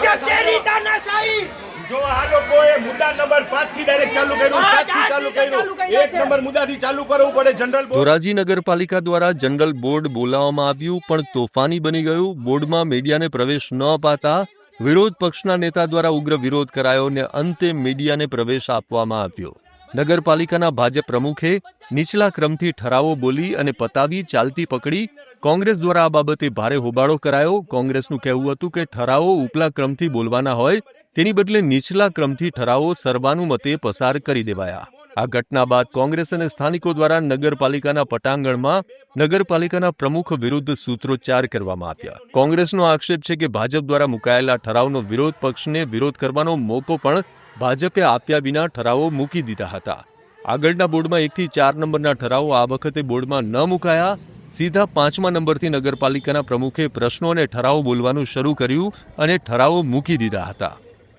ભાજપ તેરી તાનાશાહી જો આ લોકોએ મુદ્દા નંબર 5 થી ડાયરેક્ટ ચાલુ કર્યું 7 થી ચાલુ કર્યું. એક. નંબર મુદ્દાથી ચાલુ કરવું પડે જનરલ બોર્ડ ધોરાજી નગરપાલિકા દ્વારા જનરલ બોર્ડ બોલાવવામાં આવ્યું પણ તોફાની બની ગયું. બોર્ડમાં મીડિયાને પ્રવેશ ન અપાતા વિરોધ પક્ષના નેતા દ્વારા ઉગ્ર વિરોધ કરાયો ને અંતે મીડિયાને પ્રવેશ આપવામાં આવ્યો. નગરપાલિકાના ભાજપ પ્રમુખે નીચલા ક્રમથી ઠરાવો બોલી અને પતાવી ચાલતી પકડી. કોંગ્રેસ દ્વારા આ બાબતે ભારે હોબાળો કરાયો. કોંગ્રેસનું કહેવું હતું કે ઠરાવો ઉપલા ક્રમથી બોલવાના હોય, તેની બદલે નીચલા ક્રમથી ઠરાવો સર્વાનુમતે પસાર કરી દેવાયા. આ ઘટના બાદ કોંગ્રેસ અને સ્થાનિકો દ્વારા નગરપાલિકાના પટાંગણમાં નગરપાલિકાના પ્રમુખ વિરુદ્ધ સૂત્રોચ્ચાર કરવામાં આવ્યા. કોંગ્રેસનો આક્ષેપ છે કે ભાજપ દ્વારા મુકાયેલા ઠરાવનો વિરોધ પક્ષને વિરોધ કરવાનો મોકો પણ ભાજપે આપ્યા વિના ઠરાવો મૂકી દીધા હતા. આગળના બોર્ડમાં એકથી ચાર નંબરના ઠરાવો આ વખતે બોર્ડમાં ન મુકાયા. સીધા પાંચમા નંબરથી નગરપાલિકાના પ્રમુખે પ્રશ્નો અને ઠરાવો બોલવાનું શરૂ કર્યું અને ઠરાવો મૂકી દીધા હતા.